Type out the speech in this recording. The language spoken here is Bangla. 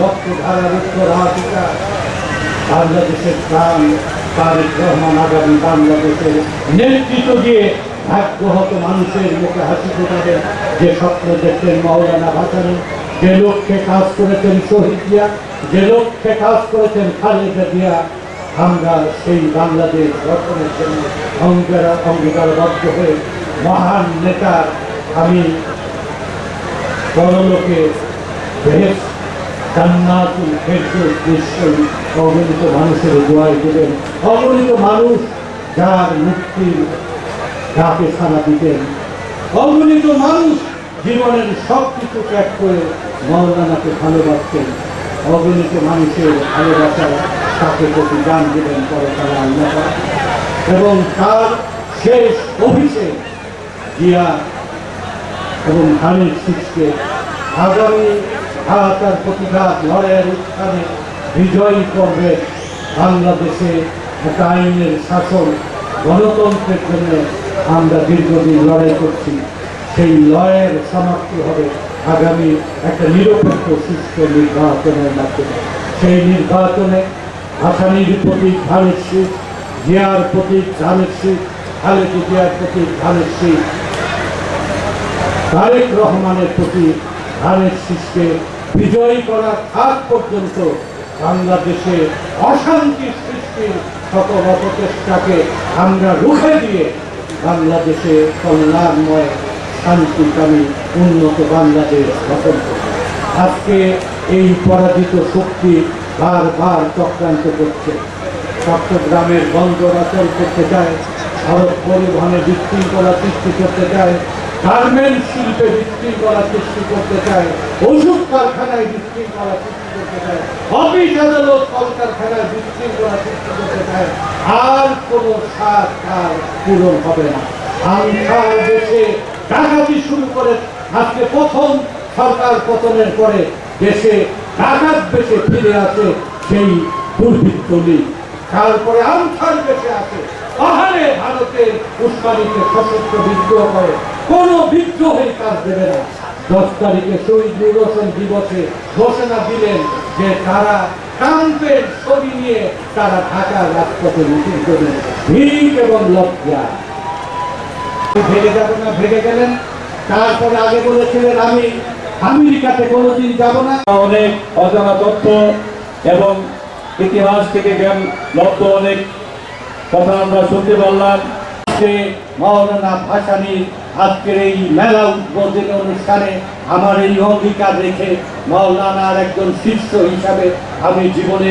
রক্ত ধারা রক্ত রাহিকা বাংলাদেশের প্রাণ, তারেক রহমান দিয়ে ভাগ্যহত মানুষের মুখে হাসি ফোটাবেন, যে স্বপ্ন দেখতেন মাওলানা ভাসানি, যে লক্ষ্যে কাজ করেছেন শহীদ জিয়া যে লক্ষ্যে কাজ করেছেন খালেদা জিয়া। আমরা সেই বাংলাদেশ গঠনের জন্য অঙ্গীকার অঙ্গীকারবদ্ধ হয়ে মহান নেতা আমি পরলোকে বেশ জান্নাতুল ফেরদৌস অগণিত মানুষের দোয়াই দেবেন অগণিত মানুষ যার মুক্তির ডাকে সারা দিতেন অগণিত মানুষ জীবনের সব কিছু ত্যাগ করে মৌলানাকে ভালোবাসতেন অগণিত মানুষের ভালোবাসায় তাকে প্রতি গান দেবেন পরকালে আল্লাহ এবং তার শেষ অভিষেক জিয়া এবং ধানের শীষকে আগামী ভারতার প্রতিঘাত লড়াইয়ের উত্থানে বিজয়ী করবে বাংলাদেশে একটা আইনের শাসন গণতন্ত্রের জন্য আমরা দীর্ঘদিন লড়াই করছি। সেই লড়াইয়ের সমাপ্তি হবে আগামী একটা নিরপেক্ষ সুস্থ নির্বাচনের মাধ্যমে। সেই নির্বাচনে আসামির প্রতীক ধানের শীত, জিয়ার প্রতীক ধানের শীত, খালেদি জিয়ার প্রতীক ধানের শীত, তারেক রহমানের প্রতি ধানের শীষকে বিজয়ী করার আগ পর্যন্ত বাংলাদেশে অশান্তি সৃষ্টির সকল অপচেষ্টাকে আমরা রুখে দিয়ে বাংলাদেশে কল্যাণময়, শান্তিকামী, উন্নত বাংলাদেশ গঠন করব। আজকে এই পরাজিত শক্তি বারবার চক্রান্ত করছে। চট্টগ্রামের বন্দর অচল করতে চায়, ভারত পরিবহনে বিশৃঙ্খলা সৃষ্টি করতে চায় গার্মেন্ট শিল্পে বিশৃঙ্খলা সৃষ্টি করতে চায়, ওষুধ কারখানায় বিশৃঙ্খলা সৃষ্টি করতে চায়, অফিস আদালত কলকারখানায় বিশৃঙ্খলা সৃষ্টি করতে চায়, আর কোনো সার তার পূরণ হবে না। আনসার দেশে ডাকাতি শুরু করে, আজকে প্রথম সরকার পতনের পরে দেশে ডাকাত বেশে ফিরে আসে সেই দুর্বৃত্ত লীগ। তারপরে আমফান দেশে আসে। পাহাড়ে ভারতের উস্কানিতে সশস্ত্র বিদ্রোহ করে। কোনো বিদ্রোহের কাজ দেবে না। দশ তারিখে শহীদ নির্বাচন দিবসে ঘোষণা দিলেন যে তারা ট্রাম্পের ছবি নিয়ে তারা ঢাকার রাজপথে মিছিল করবেন ভিড় এবং লজ্জা। ভেগে যাব না ভেগে গেলেন। তারপরে আগে বলেছিলেন আমি আমেরিকাতে কোনোদিন যাব না। অনেক অজানা তথ্য এবং ইতিহাস থেকে জ্ঞান লব্ধ অনেক কথা আমরা শুনতে পারলাম। মৌলানা ভাসানির আজকের এই মেলা উদ্বোধন অনুষ্ঠানে আমার এই অঙ্গীকার রেখে মৌলানার একজন শীর্ষ হিসাবে আমি জীবনে